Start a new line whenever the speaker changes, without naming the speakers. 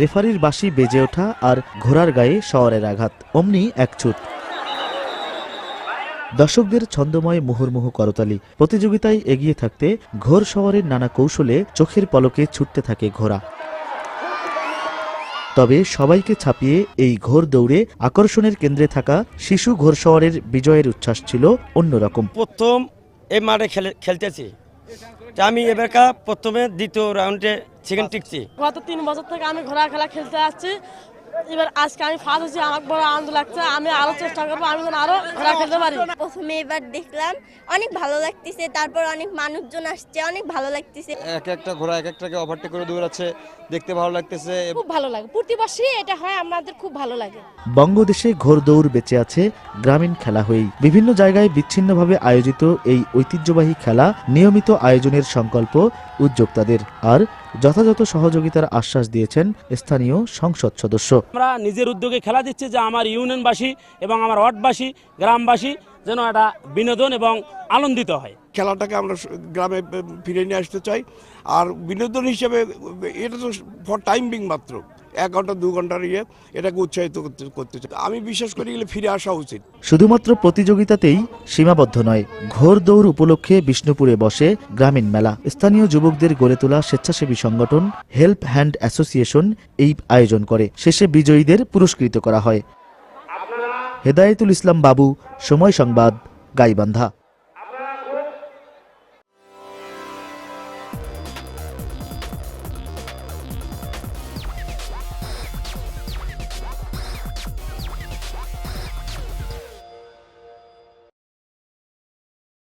রেফারির বাঁশি বেজে ওঠা আর ঘোড়ার গায়ে শহরের আঘাত, অমনি এক ছুট দর্শকদের ছন্দময় মুহুর্মুহু করতালি। প্রতিযোগিতায় এগিয়ে থাকতে ঘোর শহরের নানা কৌশলে চোখের পলকে ছুটতে থাকে ঘোড়া। তবে সবাইকে ছাপিয়ে এই ঘোর দৌড়ে আকর্ষণের কেন্দ্রে থাকা শিশু ঘোর শহরের বিজয়ের উচ্ছ্বাস ছিল অন্যরকম।
প্রথম এই মাঠে খেলে, খেলতেছি। আমি এবারকার প্রথমে দ্বিতীয় রাউন্ডে সেকেন্ড টিকছি
গত তিন বছর থেকে আমি ঘোড়া খেলা খেলতে আসছি। এবার আজকে আমি ফার্স্ট হচ্ছি আমার বড় আনন্দ লাগছে আমি আরও চেষ্টা করব আমি যেন আরও ঘোড়া খেলতে পারি।
প্রথমে এবার দেখলাম অনেক ভালো লাগতেছে তারপর অনেক মানুষজন আসছে অনেক ভালো লাগতেছে।
এক একটা ঘোড়া এক একটাকে ওভারটেক করে দৌড়াচ্ছে দেখতে ভালো লাগতেছে।
খুব ভালো লাগে প্রতি বছরই এটা হয় আমাদের খুব ভালো লাগে।
বঙ্গদেশে ঘোর দৌড় বেঁচে আছে গ্রামীণ খেলা হয়েই। বিভিন্ন জায়গায় বিচ্ছিন্নভাবে আয়োজিত এই ঐতিহ্যবাহী খেলা নিয়মিত আয়োজনের সংকল্প উদ্যোক্তাদের। আর যথাযথ সহযোগিতার আশ্বাস দিয়েছেন স্থানীয় সংসদ সদস্য।
আমরা নিজের উদ্যোগে খেলা দিচ্ছি যে আমার ইউনিয়নবাসী এবং আমার ওয়ার্ডবাসী গ্রামবাসী যেন একটা বিনোদন এবং আনন্দিত হয়।
খেলাটাকে আমরা গ্রামে ফিরে নিয়ে আসতে চাই। আর বিনোদন হিসেবে এটা তো ফর টাইম বিং মাত্র। এক ঘণ্টা দু ঘণ্টার ইয়ে এটাকে উৎসাহিত করতে করতে চাই। আমি বিশ্বাস করি এগুলো ফিরে আসা উচিত।
শুধুমাত্র প্রতিযোগিতাতেই সীমাবদ্ধ নয় ঘোর দৌড় উপলক্ষে বিষ্ণুপুরে বসে গ্রামীণ মেলা। স্থানীয় যুবকদের গড়ে তোলা স্বেচ্ছাসেবী সংগঠন হেল্প হ্যান্ড অ্যাসোসিয়েশন এই আয়োজন করে। শেষে বিজয়ীদের পুরস্কৃত করা হয়। হেদায়েতুল ইসলাম বাবু সময় সংবাদ গাইবান্ধা।